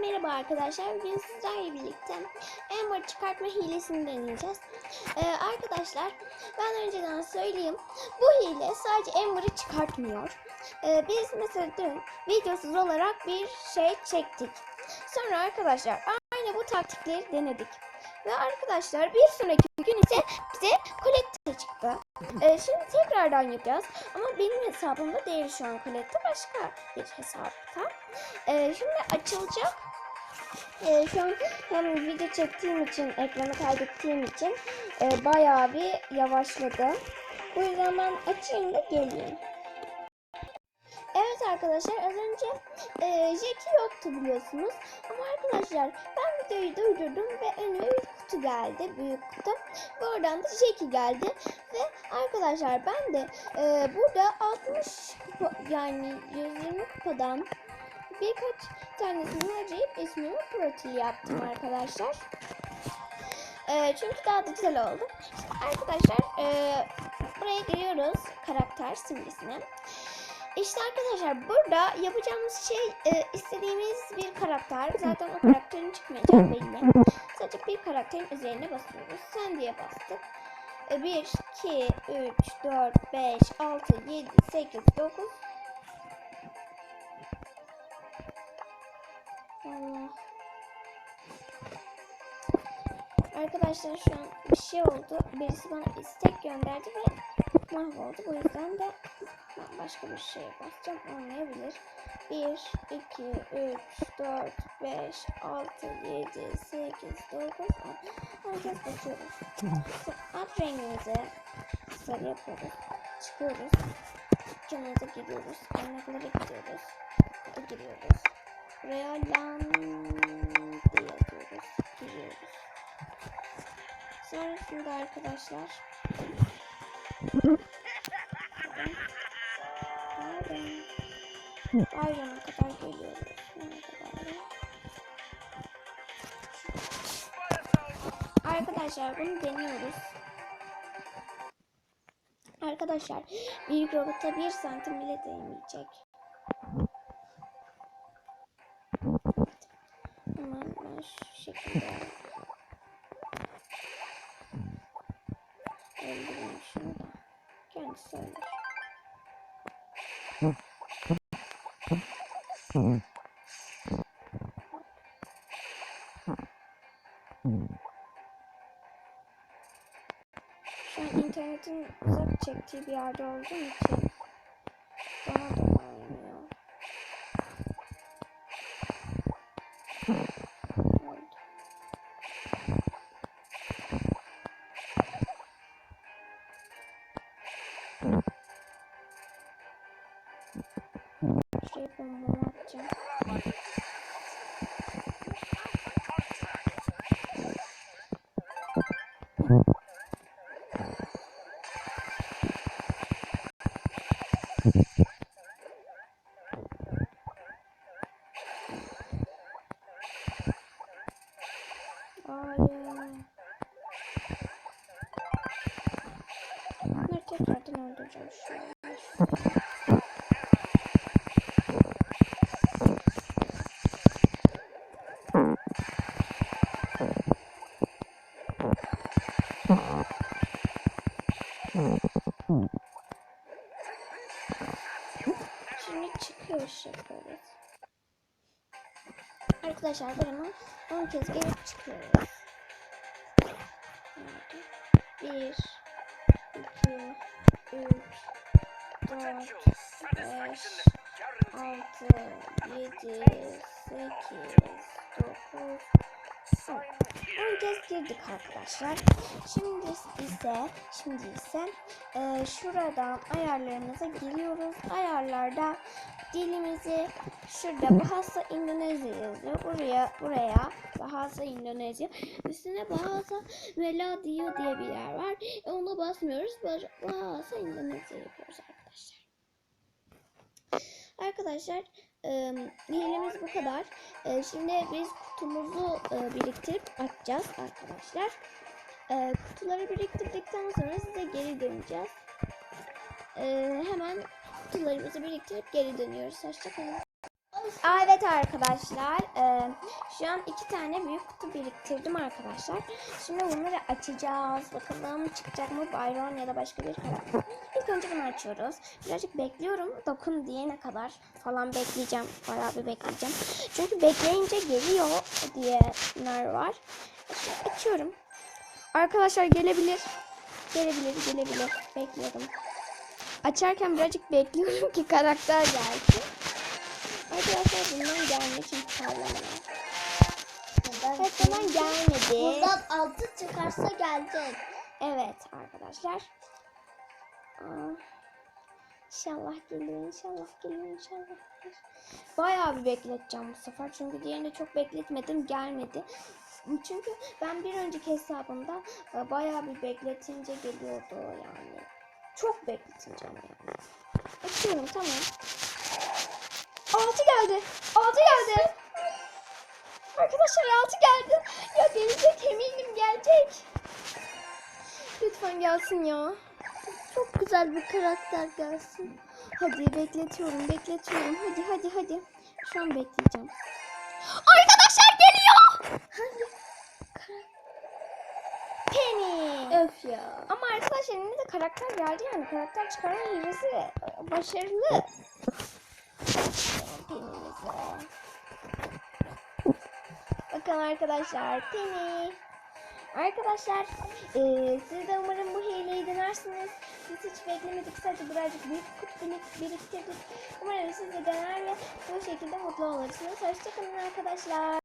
merhaba arkadaşlar. Bugün sizlerle birlikte Ember çıkartma hilesini deneyeceğiz. Ee, arkadaşlar ben önceden söyleyeyim. Bu hile sadece Ember'ı çıkartmıyor. Ee, biz mesela dün videosuz olarak bir şey çektik. Sonra arkadaşlar aynı bu taktikleri denedik. Ve arkadaşlar bir sonraki gün ise bize kolekte çıktı. Ee, şimdi tekrardan yapacağız. Ama benim hesabımda değil şu an kolekte başka bir hesapta. Ee, şimdi açılacak. Ee, şu an hem video çektiğim için, ekranı kaydettiğim için e, bayağı bir yavaşladı. Bu yüzden ben açayım da geleyim. Evet arkadaşlar az önce e, Jackie yoktu biliyorsunuz. Ama arkadaşlar ben videoyu durdurdum ve önüme bir kutu geldi. Büyük kutu. Ve oradan da Jackie geldi. Ve arkadaşlar ben de e, burada 60 kupa, yani 120 kupadan birkaç tanesini harcayıp ismimi profil yaptım arkadaşlar. E, çünkü daha da güzel oldu. Şimdi arkadaşlar e, buraya giriyoruz karakter simgesine. İşte arkadaşlar burada yapacağımız şey e, istediğimiz bir karakter. Zaten o karakterin çıkmayacağı belli. Sadece bir karakterin üzerine basıyoruz. Sen diye bastık. E, 1, 2, 3, 4, 5, 6, 7, 8, 9. Allah. Arkadaşlar şu an bir şey oldu. Birisi bana istek gönderdi ve mahvoldu. Bu yüzden de başka bir şeye basacağım. Olmayabilir. 1, 2, 3, 4, 5, 6, 7, 8, 9, 10. Herkes basıyoruz. Alt rengimizi sarı yapıyoruz. Çıkıyoruz. Dükkanımıza giriyoruz. Kaynaklara gidiyoruz. Burada giriyoruz. Buraya lan diye yazıyoruz. Giriyoruz. Sonrasında arkadaşlar Ayrına kadar geliyoruz. Kadar? Arkadaşlar bunu deniyoruz. Arkadaşlar bir robota bir santim bile değmeyecek. Hemen ben şu şekilde öldüreyim şunu da. Kendisi ölür. Şu an internetin uzak çektiği bir yerde olduğum için bana da olmuyor. Oldu. Şuraya Hayır. Bunları tekrardan öldüreceğim şu an. Şimdi çıkıyor yapıyoruz. Arkadaşlar buranın 10 kez gelip çıkıyoruz. Nerede? 1 2 3 4 5 6 7 8 9 10 kez girdik arkadaşlar. Şimdi ise şimdi ise e, şuradan ayarlarımıza giriyoruz. Ayarlarda dilimizi şurada Bahasa İndonezya yazıyor. Buraya buraya Bahasa İndonezya. Üstüne Bahasa Meladio diye bir yer var. E, ona basmıyoruz. Bah- Bahasa İndonezya yapıyoruz arkadaşlar. Arkadaşlar e, bu kadar. E, şimdi biz kutumuzu e, biriktirip açacağız arkadaşlar. E, kutuları biriktirdikten sonra size geri döneceğiz. E, hemen kutularımızı biriktirip geri dönüyoruz. Hoşçakalın. Aa, evet arkadaşlar. e, şu an iki tane büyük kutu biriktirdim arkadaşlar. Şimdi bunları açacağız. Bakalım çıkacak mı Byron ya da başka bir karakter. İlk önce bunu açıyoruz. Birazcık bekliyorum. Dokun diyene kadar falan bekleyeceğim. Bayağı bir bekleyeceğim. Çünkü bekleyince geliyor diyenler var. Şimdi açıyorum. Arkadaşlar gelebilir. Gelebilir, gelebilir. Bekliyorum. Açarken birazcık bekliyorum ki karakter gelsin. Arkadaşlar bundan gelmek için parlamalar. Evet bundan gelmedi. Buradan altı çıkarsa gelecek. Evet arkadaşlar. Aa, İnşallah gelir, inşallah gelir, inşallah gelir. Bayağı bir bekleteceğim bu sefer. Çünkü diğerini çok bekletmedim, gelmedi. Çünkü ben bir önceki hesabımda e, bayağı bir bekletince geliyordu yani. Çok bekletince ama yani. Açıyorum tamam. Altı geldi. Altı geldi. Arkadaşlar altı geldi. Ya gelecek eminim gelecek. Lütfen gelsin ya. Çok güzel bir karakter gelsin. Hadi bekletiyorum, bekletiyorum. Hadi hadi hadi. Şu an bekleyeceğim. Arkadaşlar geliyor. Hangi? Öf ya. Ama arkadaşlar elinde de karakter geldi yani. Karakter çıkarma hilesi başarılı. Penny'mize. Bakın arkadaşlar Penny. Arkadaşlar eee siz de umarım bu hileyi denersiniz. Biz hiç beklemedik. Sadece birazcık büyük kutu birik- biriktirdik. Umarım siz de dener ve bu şekilde mutlu olursunuz. Hoşçakalın arkadaşlar.